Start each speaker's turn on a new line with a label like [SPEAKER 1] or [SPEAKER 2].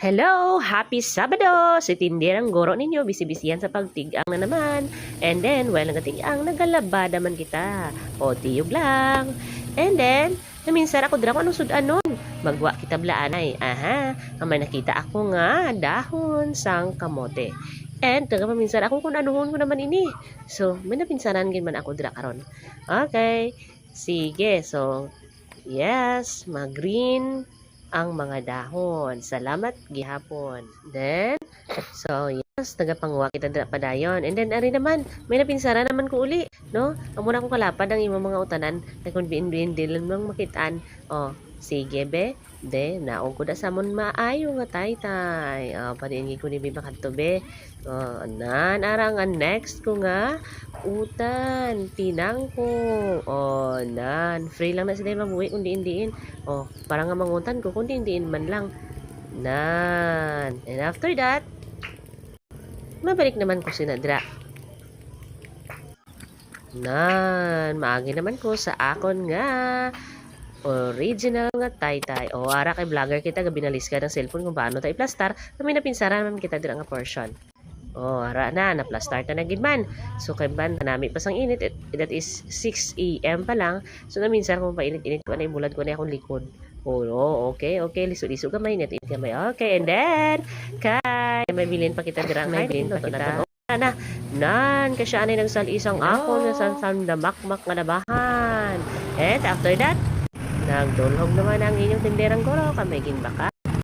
[SPEAKER 1] Hello! Happy Sabado! Si Tindirang Goro ninyo, bisibisiyan sa pagtigang na naman. And then, well, nagatigang, nagalabada man kita. O, tiyog lang. And then, naminsan ako dra ko anong sudanon. Magwa kita blaanay. Aha, ang may nakita ako nga, dahon sang kamote. And, taga paminsan ako kung anuhon ko naman ini. So, may napinsanan gin man ako dra karon. Okay. Sige, so, yes, mag-green ang mga dahon. Salamat gihapon. Then, so yes, tagapangwa kita dra padayon. And then, ari naman, may napinsara naman ko uli, no? Amo na ko kalapad ang imong mga utanan, na kung biin-biin dilan mong makitaan. Oh, sige be, de, naong ko da sa mon maayo nga tay-tay. Oh, padiin ko ni Biba kadto be. Oh, nan, arang ang next ko nga, utan, tinang ko. Oh, nan, free lang na sila mabuhi kung diin-diin. Oh, para nga mangutan ko kung diin-diin man lang. Nan. And after that, mabalik naman ko si Nadra. Nan, maagi naman ko sa akon nga original nga taytay. O, ara kay vlogger kita, gabinalis ka ng cellphone kung paano tayo plastar, kami napinsaran naman kita dira nga portion. O, ara na, na-plastar ta na gid man. So, kay ban, nami pa sang init, it, that is 6 a.m. pa lang. So, naminsan kung painit-init ko na, bulad ko na akong likod. O, oh, okay, okay, liso-liso gamay, net-it gamay. Okay, and then, kay, may bilin pa kita dira, may bilin pa kita. Na, nan, kasya anay nagsal isang ako na sa sandamakmak nga nabahan. And after that, Nagdulhog naman ang inyong tinderang goro, kami ginbaka.